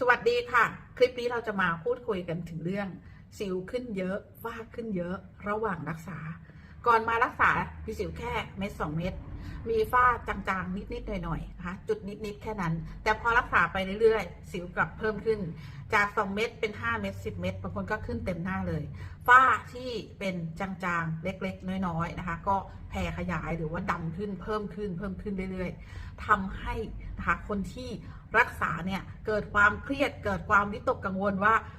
สวัสดีค่ะ คลิปนี้เราจะมาพูดคุยกันถึงเรื่อง สิวขึ้นเยอะฝ้าขึ้นเยอะระหว่างรักษา ก่อนมารักษามีสิวแค่เม็ดสองเม็ด มีฝ้าจางๆ นิดๆหน่อยๆนะคะจุดนิดๆแค่นั้น แต่พอรักษาไปเรื่อยๆ สิวกลับเพิ่มขึ้น จาก 2 เม็ดเป็น 5 เม็ด10 เม็ดบางคนก็ขึ้นเต็มหน้าเลย ฝ้าที่เป็นจางๆ เล็กๆ น้อยๆนะคะ ก็แผ่ขยายหรือว่าดำขึ้นเพิ่มขึ้นเพิ่มขึ้นเรื่อยๆทำให้นะคะคนที่รักษาเนี่ยเกิดความเครียดเกิดความวิตกกังวลว่าอ่า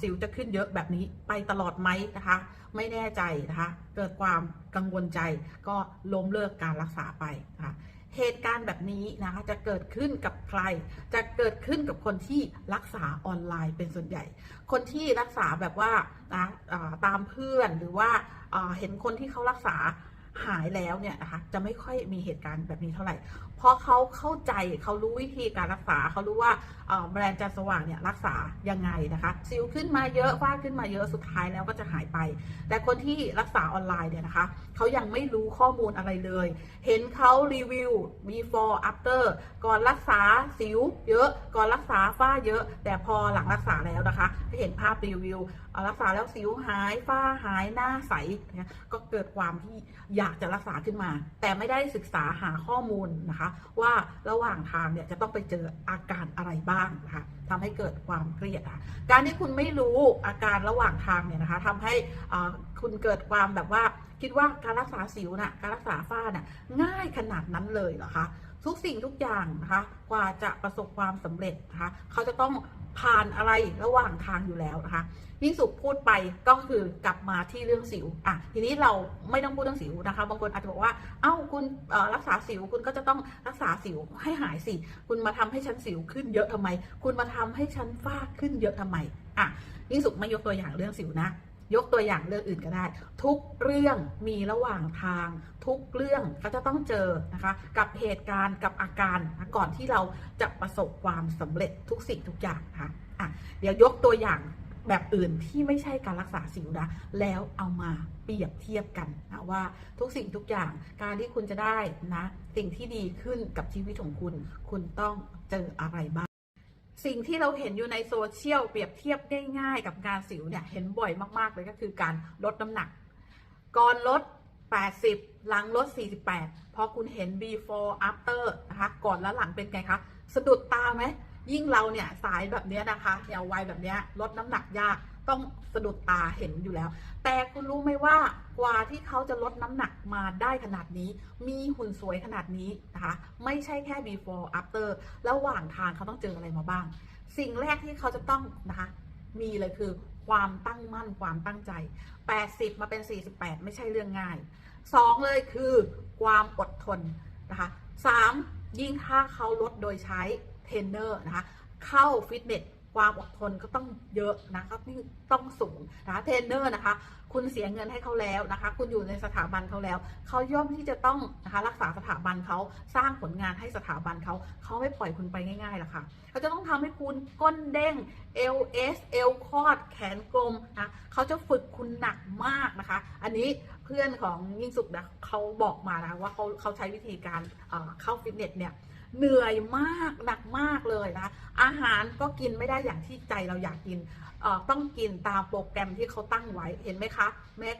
สิวจะขึ้นเยอะแบบนี้ไปตลอดไหมนะคะ ไม่แน่ใจนะคะ เกิดความกังวลใจก็ล้มเลิกการรักษาไปนะคะเหตุการณ์แบบนี้นะคะจะเกิดขึ้นกับใคร จะเกิดขึ้นกับคนที่รักษาออนไลน์เป็นส่วนใหญ่ คนที่รักษาแบบว่านะตามเพื่อนหรือว่าเห็นคนที่เขารักษา หายแล้วเนี่ยนะคะจะไม่ค่อยมีเหตุการณ์แบบนี้เท่าไหร่ เพราะเขาเข้าใจเขารู้วิธีการรักษาเขารู้ว่าแบรนด์จันสว่างเนี่ยรักษายังไงนะคะสิวขึ้นมาเยอะฝ้าขึ้นมาเยอะสุดท้ายแล้วก็จะหายไป แต่คนที่รักษาออนไลน์เนี่ยนะคะเขายังไม่รู้ข้อมูลอะไรเลย เห็นเขารีวิว before after ก่อนรักษาสิวเยอะก่อนรักษาฝ้าเยอะ แต่พอหลังรักษาแล้วนะคะเห็นภาพรีวิว รักษาแล้วสิวหายฝ้าหายหน้าใสนะก็เกิดความที่อยากจะรักษาขึ้นมา แต่ไม่ได้ศึกษาหาข้อมูลนะคะ ว่าระหว่างทางเนี่ยจะต้องไปเจออาการอะไรบ้างนะคะทำให้เกิดความเครียดค่ะการที่คุณไม่รู้อาการระหว่างทางเนี่ยนะคะทำให้คุณเกิดความแบบว่าคิดว่าการรักษาสิวน่ะการรักษาฝ้าน่ะง่ายขนาดนั้นเลยเหรอคะทุกสิ่งทุกอย่างนะคะกว่าจะประสบความสำเร็จนะคะเขาจะต้อง ผ่านอะไรระหว่างทางอยู่แล้วนะคะยิ่งสุขพูดไปก็คือกลับมาที่เรื่องสิวอะทีนี้เราไม่ต้องพูดเรื่องสิวนะคะ บางคนอาจจะบอกว่า เอ้าคุณรักษาสิวคุณก็จะต้องรักษาสิวให้หายสิ คุณมาทำให้ฉันสิวขึ้นเยอะทำไม คุณมาทำให้ฉันฝ้าขึ้นเยอะทำไมอะยิ่งสุขไม่ยกตัวอย่างเรื่องสิวนะ ยกตัวอย่างเรื่องอื่นก็ได้ ทุกเรื่องมีระหว่างทาง ทุกเรื่องก็จะต้องเจอนะคะ กับเหตุการณ์กับอาการนะก่อนที่เราจะประสบความสำเร็จทุกสิ่งทุกอย่างนะคะอะเดี๋ยวยกตัวอย่างแบบอื่นที่ไม่ใช่การรักษาสิวนะแล้วเอามาเปรียบเทียบกันนะว่าทุกสิ่งทุกอย่างการที่คุณจะได้นะ สิ่งที่ดีขึ้นกับชีวิตของคุณ คุณต้องเจออะไรบ้าง สิ่งที่เราเห็นอยู่ในโซเชียลเปรียบเทียบง่ายๆกับการสิวเนี่ยเห็นบ่อยมากๆเลยก็คือการลดน้ำหนัก ก่อนลด 80 หลังลด 48 พอคุณเห็น before after นะคะก่อนและหลังเป็นไงคะสะดุดตาไหมยิ่งเราเนี่ยสายแบบนี้นะคะแนววัยแบบนี้ลดน้ำหนักยาก ต้องสะดุดตาเห็นอยู่แล้ว แต่คุณรู้ไหมว่ากว่าที่เขาจะลดน้ำหนักมาได้ขนาดนี้ มีหุ่นสวยขนาดนี้นะคะไม่ใช่แค่ before after ระหว่างทางเขาต้องเจออะไรมาบ้าง สิ่งแรกที่เขาจะต้องนะคะมีเลยคือความตั้งมั่นความตั้งใจ 80 มาเป็น 48 ไม่ใช่เรื่องง่าย 2 เลยคือความอดทนนะคะ3ยิ่งถ้าเขาลดโดยใช้เทรนเนอร์นะคะเข้าฟิตเนส ความอดทนก็ต้องเยอะนะคะนี่ต้องสูงนะคะเทรนเนอร์นะคะ คุณเสียเงินให้เขาแล้วนะคะ คุณอยู่ในสถาบันเขาแล้ว เขาย่อมที่จะต้องนะคะรักษาสถาบันเขาสร้างผลงานให้สถาบันเขา เขาไม่ปล่อยคุณไปง่ายๆหรอกค่ะ เขาจะต้องทำให้คุณก้นเด้งเอลเอสเอลคอดแขนกลมนะเขาจะฝึกคุณหนักมากนะคะ อันนี้เพื่อนของยิ่งสุขนะเขาบอกมานะว่าเขาเขาใช้วิธีการเข้าฟิตเนสเนี่ยเหนื่อยมากหนักมากเลยนะอาหารก็กินไม่ได้อย่างที่ใจเราอยากกินต้องกินตามโปรแกรมที่เขาตั้งไว้เห็นไหมคะแม้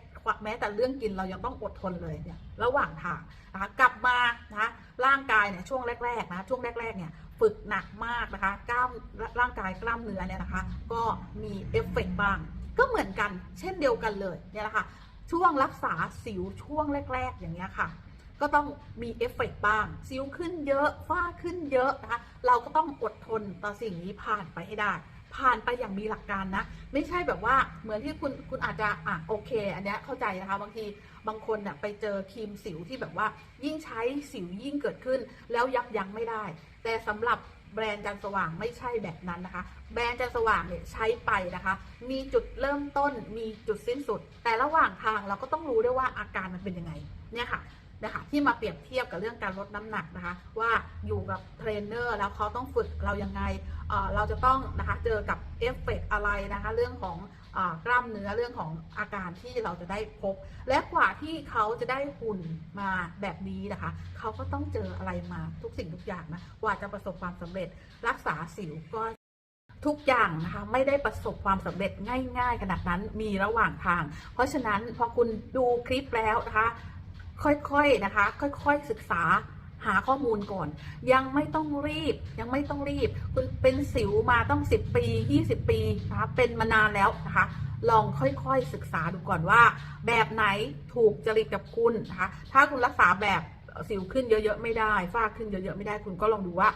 แม้แต่เรื่องกินเรายังต้องอดทนเลยเนี่ยระหว่างทางนะคะกลับมานะคะร่างกายเนี่ยช่วงแรกๆนะช่วงแรกๆเนี่ยฝึกหนักมากนะคะกล้ามร่างกายกล้ามเนื้อเนี่ยนะคะ ก็มีเอฟเฟกต์บ้าง ก็เหมือนกันเช่นเดียวกันเลยเนี่ยแหละค่ะช่วงรักษาสิวช่วงแรก ๆ อย่างเงี้ยค่ะก็ต้องมีเอฟเฟกต์บ้างสิวขึ้นเยอะฝ้าขึ้นเยอะนะคะเราก็ต้องอดทนต่อสิ่งนี้ผ่านไปให้ได้ ผ่านไปอย่างมีหลักการนะ ไม่ใช่แบบว่าเหมือนที่คุณคุณอาจจะอะโอเค อันเนี้ยเข้าใจนะคะ บางทีบางคนน่ะไปเจอครีมสิวที่แบบว่า ยิ่งใช้สิวยิ่งเกิดขึ้น แล้วยับยั้งไม่ได้ แต่สำหรับแบรนด์จันสว่างไม่ใช่แบบนั้นนะคะ แบรนด์จันสว่างเนี่ยใช้ไปนะคะ มีจุดเริ่มต้นมีจุดสิ้นสุด แต่ระหว่างทางเราก็ต้องรู้ด้วยว่าอาการมันเป็นยังไงเนี่ยค่ะ นะคะที่มาเปรียบเทียบกับเรื่องการลดน้ำหนักนะคะ ว่าอยู่กับเทรนเนอร์แล้วเขาต้องฝึกเรายังไงเเราจะต้องนะคะเจอกับเอฟเฟกต์อะไรนะคะ เรื่องของอกล้ามเนื้อเรื่องของอาการที่เราจะได้พบ และกว่าที่เขาจะได้หุ่นมาแบบนี้นะคะ เขาก็ต้องเจออะไรมาทุกสิ่งทุกอย่างนะกว่าจะประสบความสำเร็จรักษาสิวก็ทุกอย่างนะคะไม่ได้ประสบความสำเร็จง่าย ๆ ขนาดนั้นมีระหว่างทาง เพราะฉะนั้นพอคุณดูคลิปแล้วนะคะ ค่อยๆนะคะ ค่อยๆศึกษาหาข้อมูลก่อน ยังไม่ต้องรีบยังไม่ต้องรีบ คุณเป็นสิวมาต้อง 10 ปี 20 ปีนะคะเป็นมานานแล้วนะคะ ลองค่อยๆศึกษาดูก่อนว่า แบบไหนถูกจริตกับคุณนะคะถ้าคุณรักษาแบบสิวขึ้นเยอะๆไม่ได้ฝ้าขึ้นเยอะๆไม่ได้คุณก็ลองดูว่า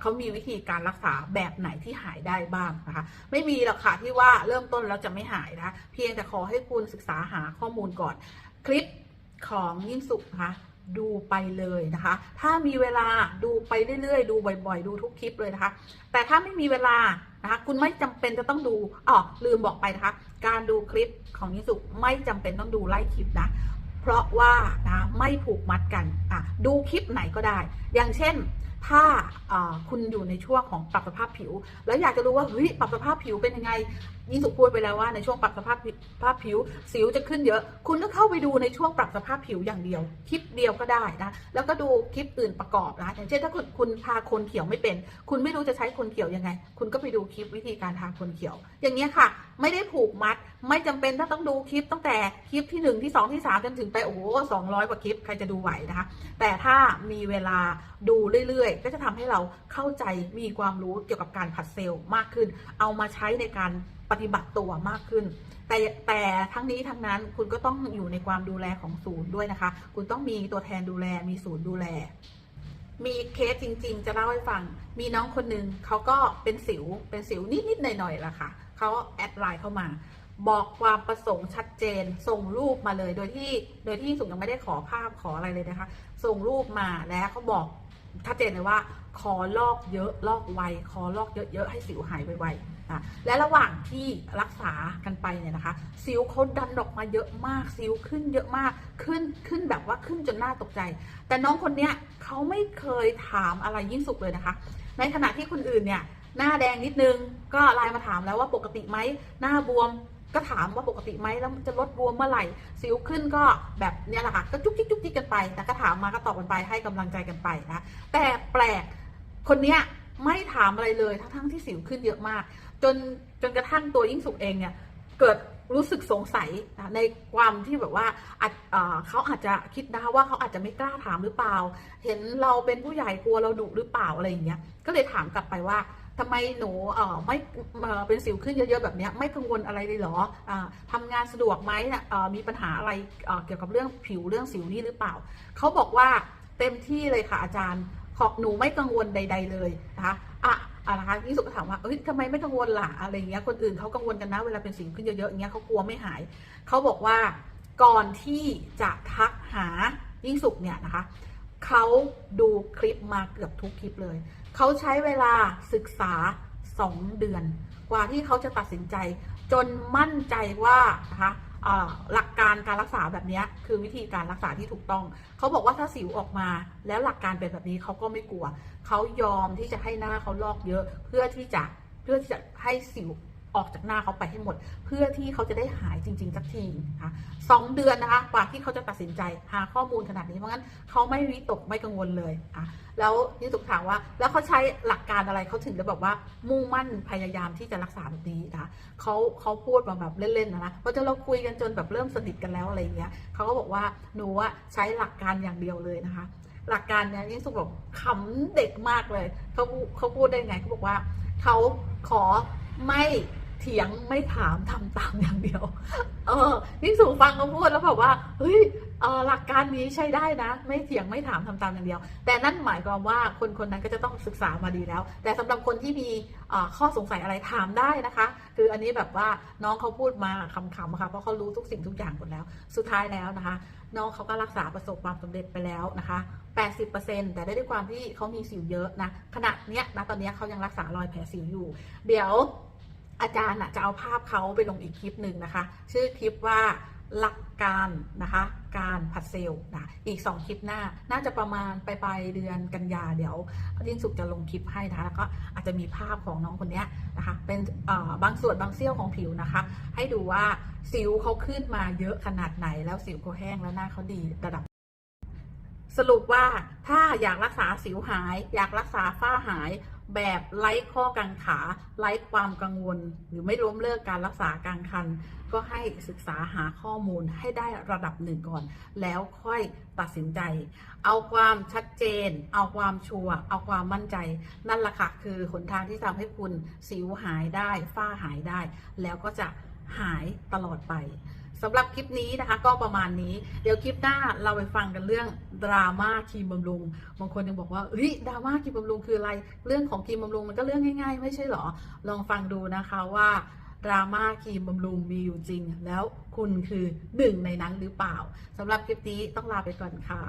เขามีวิธีการรักษาแบบไหนที่หายได้บ้างนะคะ ไม่มีหรอกค่ะที่ว่าเริ่มต้นแล้วจะไม่หายนะเพียงแต่ขอให้คุณศึกษาหาข้อมูลก่อนคลิป ของยิ่งสุขนะคะดูไปเลยนะคะ ถ้ามีเวลาดูไปเรื่อยๆ ดูบ่อยๆ ดูทุกคลิปเลยนะคะ แต่ถ้าไม่มีเวลานะคะ คุณไม่จำเป็นจะต้องดูอ๋อลืมบอกไปนะคะ การดูคลิปของยิ่งสุขไม่จำเป็นต้องดูไล่คลิปนะ เพราะว่านะไม่ผูกมัดกันอะดูคลิปไหนก็ได้ อย่างเช่น ถ้าคุณอยู่ในช่วงของปรับสภาพผิว แล้วอยากจะรู้ว่าเฮ้ยปรับสภาพผิวเป็นยังไงยิ่งสุขพูดไปแล้วว่าในช่วงปรับสภาพผิวภาพผิว สิวจะขึ้นเยอะ คุณก็เข้าไปดูในช่วงปรับสภาพผิวอย่างเดียว คลิปเดียวก็ได้นะ แล้วก็ดูคลิปอื่นประกอบนะ อย่างเช่นถ้าคุณคุณทาคนเขียวไม่เป็น คุณไม่รู้จะใช้คนเขียวยังไง คุณก็ไปดูคลิปวิธีการทาคนเขียว อย่างเงี้ยค่ะ ไม่ได้ผูกมัด ไม่จำเป็นถ้าต้องดูคลิปตั้งแต่คลิปที่หนึ่งที่สองที่สามจนถึงไปโอ้โหสองร้อยกว่าคลิปใครจะดูไหวนะคะ แต่ถ้ามีเวลาดูเรื่อยๆ ก็จะทำให้เราเข้าใจมีความรู้เกี่ยวกับการผัดเซลล์มากขึ้น เอามาใช้ในการปฏิบัติตัวมากขึ้น แต่แต่ทั้งนี้ทั้งนั้นคุณก็ต้องอยู่ในความดูแลของศูนย์ด้วยนะคะ คุณต้องมีตัวแทนดูแลมีศูนย์ดูแล มีเคสจริง ๆ จะเล่าให้ฟัง มีน้องคนหนึ่งเขาก็เป็นสิวเป็นสิวนิดๆหน่อยๆละค่ะ เขาแอดไลน์เข้ามา บอกความประสงค์ชัดเจน ส่งรูปมาเลย โดยที่โดยที่สุงยังไม่ได้ขอภาพขออะไรเลยนะคะ ส่งรูปมาแล้วเขาบอกชัดเจนเลยว่า ขอลอกเยอะลอกไวขอลอกเยอะๆให้สิวหายไวๆนะและระหว่างที่รักษากันไปเนี่ยนะคะ สิวเขาดันออกมาเยอะมากสิวขึ้นเยอะมากขึ้นขึ้นแบบว่าขึ้นจนน่าตกใจ แต่น้องคนเนี้ยเขาไม่เคยถามอะไรยิ่งสุกเลยนะคะ ในขณะที่คนอื่นเนี่ย หน้าแดงนิดนึง ก็ไลน์มาถามแล้วว่าปกติไหมหน้าบวมก็ถามว่าปกติไหมแล้วจะลดบวมเมื่อไหร่สิวขึ้นก็แบบเนี้ยแหละค่ะก็จุกจิกจุกจิกกันไป แต่ก็ถามมาก็ตอบกันไปให้กำลังใจกันไปนะแต่แปลกคนเนี้ยไม่ถามอะไรเลยทั้งๆที่สิวขึ้นเยอะมาก จนจนกระทั่งตัวยิ่งสุกเองเนี่ยเกิดรู้สึกสงสัยในความที่แบบว่าเอ่อเขาอาจจะคิดนะว่าเขาอาจจะไม่กล้าถามหรือเปล่า เห็นเราเป็นผู้ใหญ่กลัวเราดุหรือเปล่าอะไรอย่างเงี้ยก็เลยถามกลับไปว่า ทำไมหนูเอ่อไม่เอ่อเป็นสิวขึ้นเยอะๆแบบนี้ไม่กังวลอะไรเลยเหรออ่าทำงานสะดวกไหมนะเอ่อมีปัญหาอะไรเอ่อเกี่ยวกับเรื่องผิวเรื่องสิวนี่หรือเปล่า เขาบอกว่าเต็มที่เลยค่ะอาจารย์ขอบหนูไม่กังวลใด ๆ เลยนะคะอะอะนะคะพี่สุก็ถามว่าเอ้ยทำไมไม่กังวลล่ะอะไรเงี้ยคนอื่นเขากังวลกันนะเวลาเป็นสิวขึ้นเยอะๆอย่างเงี้ยเขากลัวไม่หายเขาบอกว่าก่อนที่จะทักหายิ่งสุกเนี่ยนะคะ เขาดูคลิปมาเกือบทุกคลิปเลย เขาใช้เวลาศึกษา 2 เดือน กว่าที่เขาจะตัดสินใจ จนมั่นใจว่านะคะหลักการการรักษาแบบนี้คือวิธีการรักษาที่ถูกต้อง เขาบอกว่าถ้าสิวออกมา แล้วหลักการเป็นแบบนี้เขาก็ไม่กลัว เขายอมที่จะให้หน้าเขาลอกเยอะเพื่อที่จะเพื่อที่จะให้สิว ออกจากหน้าเขาไปให้หมด เพื่อที่เขาจะได้หายจริง ๆ สักทีนะคะสองเดือนนะคะกว่าที่เขาจะตัดสินใจหาข้อมูลขนาดนี้เพราะงั้นเขาไม่วิตกไม่กังวลเลยอะแล้วที่สุกถามว่า แล้วเขาใช้หลักการอะไรเขาถึงได้แบบว่ามุ่งมั่นพยายามที่จะรักษาแบบนี้นะคะเขาเขาพูดมาแบบเล่นๆนะนะเพราะจนเราคุยกันจนแบบเริ่มสนิทกันแล้วอะไรเงี้ยเขาก็บอกว่าหนูอะใช้หลักการอย่างเดียวเลยนะคะ หลักการเนี้ยยิ่งสุกแบบขำเด็กมากเลยเขาเขาพูดได้ไงเขาบอกว่าเขาขอไม่ เถียงไม่ถามทำตามอย่างเดียว เออยิ่งสุฟังเขาพูดแล้วแบบว่าเฮ้ยเออหลักการนี้ใช้ได้นะ ไม่เถียงไม่ถามทำตามอย่างเดียว แต่นั่นหมายความว่าคนคนนั้นก็จะต้องศึกษามาดีแล้ว แต่สำหรับคนที่มีข้อสงสัยอะไรถามได้นะคะ คืออันนี้แบบว่าน้องเขาพูดมาคำๆค่ะเพราะเขารู้ทุกสิ่งทุกอย่างหมดแล้ว สุดท้ายแล้วนะคะ น้องเขาก็รักษาประสบความสำเร็จไปแล้วนะคะ80%แต่ได้ด้วยความที่เขามีสิวเยอะนะขณะเนี้ยนะตอนเนี้ยเขายังรักษารอยแผลสิวอยู่ เดี๋ยว อาจารย์จะเอาภาพเขาไปลงอีกคลิปหนึ่งนะคะ ชื่อคลิปว่าหลักการนะคะการผัดเซลล์นะอีก 2 คลิปหน้า น่าจะประมาณปลายเดือนกันยาเดี๋ยวยิ่งสุกจะลงคลิปให้นะคะแล้วก็อาจจะมีภาพของน้องคนนี้นะคะ เป็นบางส่วนบางเสี้ยวของผิวนะคะ ให้ดูว่าสิวเขาขึ้นมาเยอะขนาดไหน แล้วสิวเขาแห้งแล้วหน้าเขาดีระดับ สรุปว่าถ้าอยากรักษาสิวหาย อยากรักษาฝ้าหาย แบบไร้ข้อกังขาไร้ความกังวล หรือไม่ล้มเลิกการรักษากลางคัน ก็ให้ศึกษาหาข้อมูลให้ได้ระดับหนึ่งก่อน แล้วค่อยตัดสินใจ เอาความชัดเจน เอาความชัวร์เอาความมั่นใจ นั่นแหละค่ะคือหนทางที่ทำให้คุณสิวหายได้ฝ้าหายได้ แล้วก็จะหายตลอดไป สำหรับคลิปนี้นะคะ ก็ประมาณนี้ เดี๋ยวคลิปหน้าเราไปฟังกันเรื่องดราม่าครีมบำรุง บางคนยังบอกว่าเฮ้ยดราม่าครีมบำรุงคืออะไร เรื่องของครีมบำรุงมันก็เรื่องง่ายๆ ไม่ใช่หรอ ลองฟังดูนะคะว่าดราม่าครีมบำรุงมีอยู่จริง แล้วคุณคือหนึ่งในนั้นหรือเปล่าสำหรับคลิปนี้ต้องลาไปก่อนค่ะ